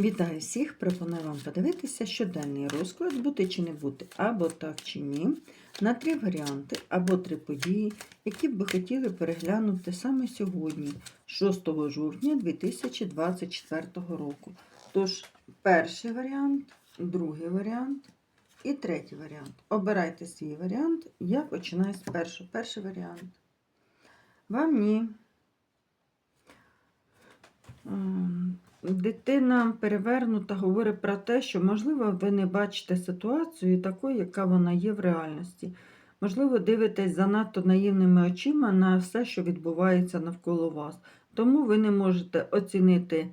Вітаю всіх! Пропоную вам подивитися щоденний розклад бути чи не бути, або так чи ні, на три варіанти або три події, які б ви хотіли переглянути саме сьогодні, 6 жовтня 2024 року. Тож, перший варіант, другий варіант і третій варіант. Обирайте свій варіант. Я починаю з першого. Перший варіант. Вам ні. Дитина перевернута говорить про те, що, можливо, ви не бачите ситуацію такою, яка вона є в реальності. Можливо, дивитесь занадто наївними очима на все, що відбувається навколо вас. Тому ви не можете оцінити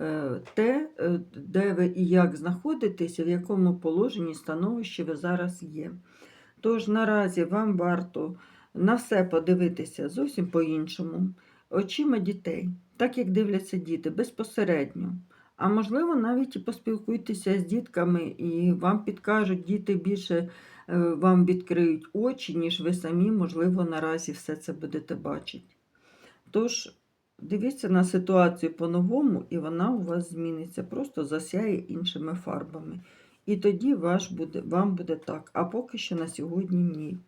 е, те, е, де ви і як знаходитеся, в якому положенні становищі ви зараз є. Тож наразі вам варто на все подивитися зовсім по-іншому, очима дітей так як дивляться діти, безпосередньо. А можливо, навіть і поспілкуйтеся з дітками, і вам підкажуть, діти більше е, вам відкриють очі, ніж ви самі, можливо, наразі все це будете бачити. Тож, дивіться на ситуацію по-новому, і вона у вас зміниться, просто засяє іншими фарбами. І тоді ваш буде, вам буде так, а поки що на сьогодні ні.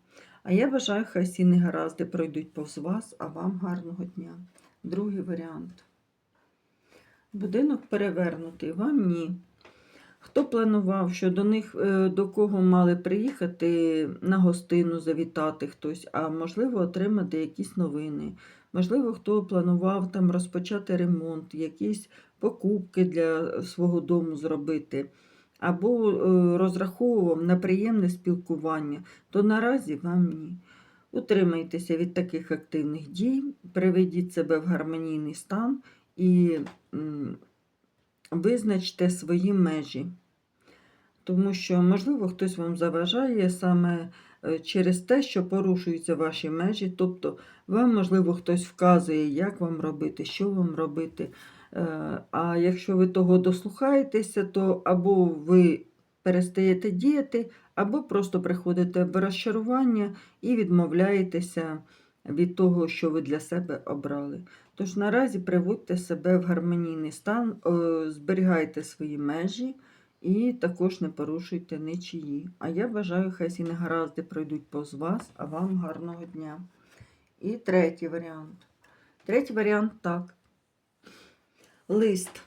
А я бажаю, хай всі негаразди пройдуть повз вас, а вам гарного дня. Другий варіант. Будинок перевернутий, вам ні. Хто планував, що до них е, до кого мали приїхати на гостину, завітати хтось, а можливо, отримати якісь новини. Можливо, хто планував там розпочати ремонт, якісь покупки для свого дому зробити, або е, розраховував на приємне спілкування, то наразі вам ні. Утримайтеся від таких активних дій, приведіть себе в гармонійний стан і визначте свої межі. Тому що, можливо, хтось вам заважає саме е, через те, що порушуються ваші межі. Тобто, вам, можливо, хтось вказує, як вам робити, що вам робити. Е, А якщо ви того дослухаєтеся, то або ви перестаєте діяти, або просто приходите в розчарування і відмовляєтеся від того, що ви для себе обрали. Тож наразі приводьте себе в гармонійний стан, е, зберігайте свої межі і також не порушуйте нічиї. А я бажаю, хай всі негаразди пройдуть повз вас, а вам гарного дня. І третій варіант. Третій варіант так. Лист.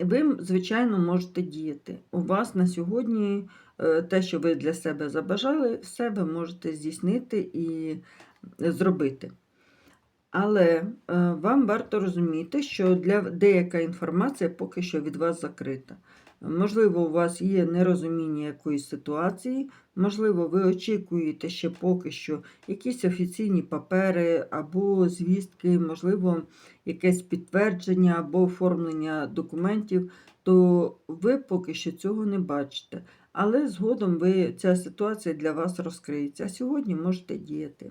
Ви, звичайно, можете діяти. У вас на сьогодні е, те, що ви для себе забажали, все ви можете здійснити і зробити. Але е, вам варто розуміти, що для деяка інформація поки що від вас закрита. Можливо, у вас є нерозуміння якоїсь ситуації, можливо, ви очікуєте ще поки що якісь офіційні папери або звістки, можливо, якесь підтвердження або оформлення документів, то ви поки що цього не бачите. Але згодом ви, ця ситуація для вас розкриється. А сьогодні можете діяти.